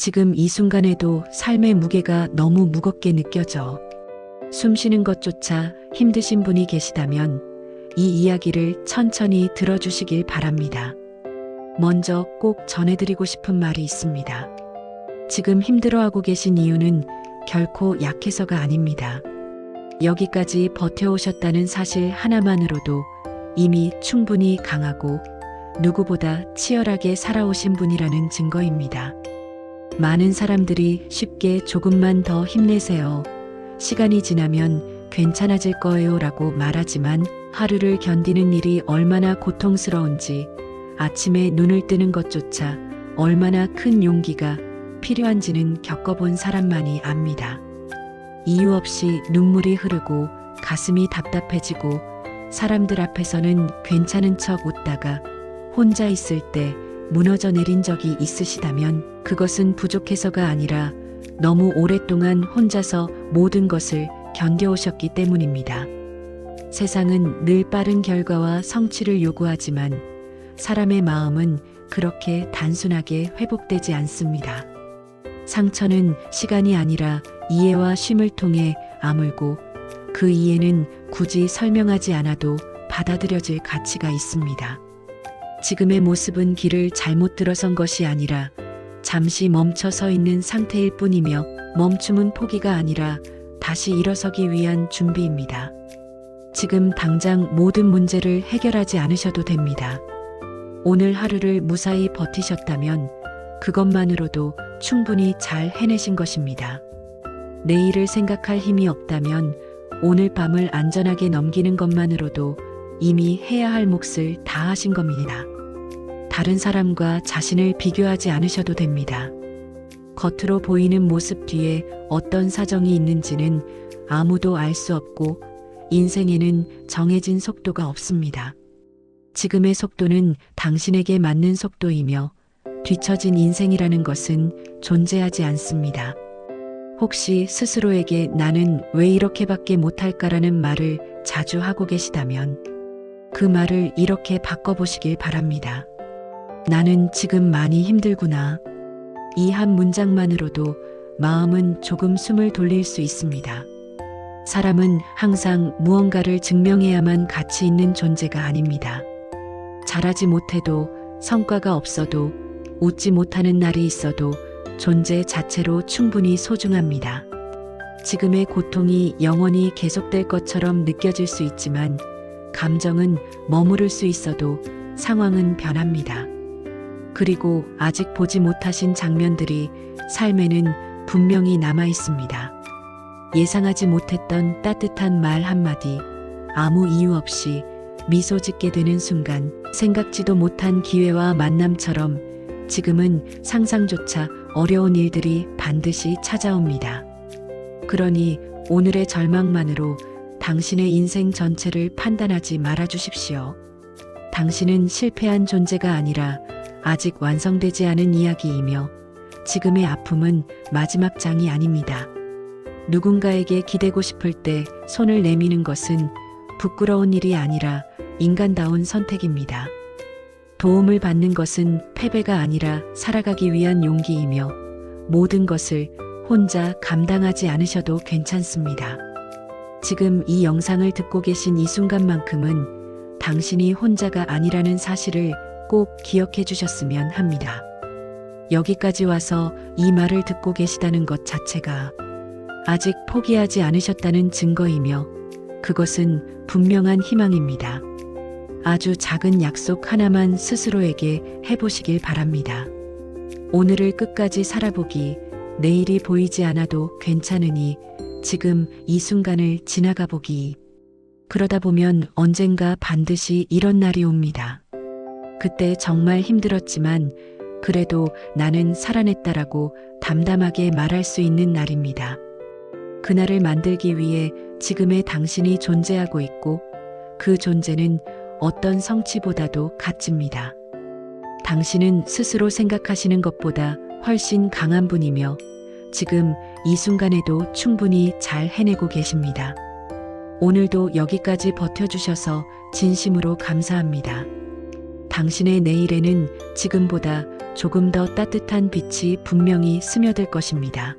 지금 이 순간에도 삶의 무게가 너무 무겁게 느껴져. 숨 쉬는 것조차 힘드신 분이 계시다면 이 이야기를 천천히 들어주시길 바랍니다. 먼저 꼭 전해드리고 싶은 말이 있습니다. 지금 힘들어하고 계신 이유는 결코 약해서가 아닙니다. 여기까지 버텨오셨다는 사실 하나만으로도 이미 충분히 강하고 누구보다 치열하게 살아오신 분이라는 증거입니다. 많은 사람들이 쉽게 조금만 더 힘내세요. 시간이 지나면 괜찮아질 거예요 라고 말하지만 하루를 견디는 일이 얼마나 고통스러운지 아침에 눈을 뜨는 것조차 얼마나 큰 용기가 필요한지는 겪어본 사람만이 압니다. 이유 없이 눈물이 흐르고 가슴이 답답해지고 사람들 앞에서는 괜찮은 척 웃다가 혼자 있을 때 무너져 내린 적이 있으시다면 그것은 부족해서가 아니라 너무 오랫동안 혼자서 모든 것을 견뎌오셨기 때문입니다. 세상은 늘 빠른 결과와 성취를 요구하지만 사람의 마음은 그렇게 단순하게 회복되지 않습니다. 상처는 시간이 아니라 이해와 쉼을 통해 아물고 그 이해는 굳이 설명하지 않아도 받아들여질 가치가 있습니다. 지금의 모습은 길을 잘못 들어선 것이 아니라 잠시 멈춰 서 있는 상태일 뿐이며 멈춤은 포기가 아니라 다시 일어서기 위한 준비입니다. 지금 당장 모든 문제를 해결하지 않으셔도 됩니다. 오늘 하루를 무사히 버티셨다면 그것만으로도 충분히 잘 해내신 것입니다. 내일을 생각할 힘이 없다면 오늘 밤을 안전하게 넘기는 것만으로도 이미 해야 할 몫을 다 하신 겁니다. 다른 사람과 자신을 비교하지 않으셔도 됩니다. 겉으로 보이는 모습 뒤에 어떤 사정이 있는지는 아무도 알 수 없고 인생에는 정해진 속도가 없습니다. 지금의 속도는 당신에게 맞는 속도이며 뒤처진 인생이라는 것은 존재하지 않습니다. 혹시 스스로에게 나는 왜 이렇게밖에 못할까라는 말을 자주 하고 계시다면 그 말을 이렇게 바꿔보시길 바랍니다. 나는 지금 많이 힘들구나. 이 한 문장만으로도 마음은 조금 숨을 돌릴 수 있습니다. 사람은 항상 무언가를 증명해야만 가치 있는 존재가 아닙니다. 잘하지 못해도 성과가 없어도 웃지 못하는 날이 있어도 존재 자체로 충분히 소중합니다. 지금의 고통이 영원히 계속될 것처럼 느껴질 수 있지만 감정은 머무를 수 있어도 상황은 변합니다. 그리고 아직 보지 못하신 장면들이 삶에는 분명히 남아 있습니다. 예상하지 못했던 따뜻한 말 한마디, 아무 이유 없이 미소 짓게 되는 순간, 생각지도 못한 기회와 만남처럼 지금은 상상조차 어려운 일들이 반드시 찾아옵니다. 그러니 오늘의 절망만으로 당신의 인생 전체를 판단하지 말아 주십시오. 당신은 실패한 존재가 아니라 아직 완성되지 않은 이야기이며 지금의 아픔은 마지막 장이 아닙니다. 누군가에게 기대고 싶을 때 손을 내미는 것은 부끄러운 일이 아니라 인간다운 선택입니다. 도움을 받는 것은 패배가 아니라 살아가기 위한 용기이며 모든 것을 혼자 감당하지 않으셔도 괜찮습니다. 지금 이 영상을 듣고 계신 이 순간만큼은 당신이 혼자가 아니라는 사실을 꼭 기억해 주셨으면 합니다. 여기까지 와서 이 말을 듣고 계시다는 것 자체가 아직 포기하지 않으셨다는 증거이며 그것은 분명한 희망입니다. 아주 작은 약속 하나만 스스로에게 해보시길 바랍니다. 오늘을 끝까지 살아보기, 내일이 보이지 않아도 괜찮으니 지금 이 순간을 지나가 보기. 그러다 보면 언젠가 반드시 이런 날이 옵니다. 그때 정말 힘들었지만 그래도 나는 살아냈다라고 담담하게 말할 수 있는 날입니다. 그날을 만들기 위해 지금의 당신이 존재하고 있고 그 존재는 어떤 성취보다도 가치입니다. 당신은 스스로 생각하시는 것보다 훨씬 강한 분이며 지금 이 순간에도 충분히 잘 해내고 계십니다. 오늘도 여기까지 버텨주셔서 진심으로 감사합니다. 당신의 내일에는 지금보다 조금 더 따뜻한 빛이 분명히 스며들 것입니다.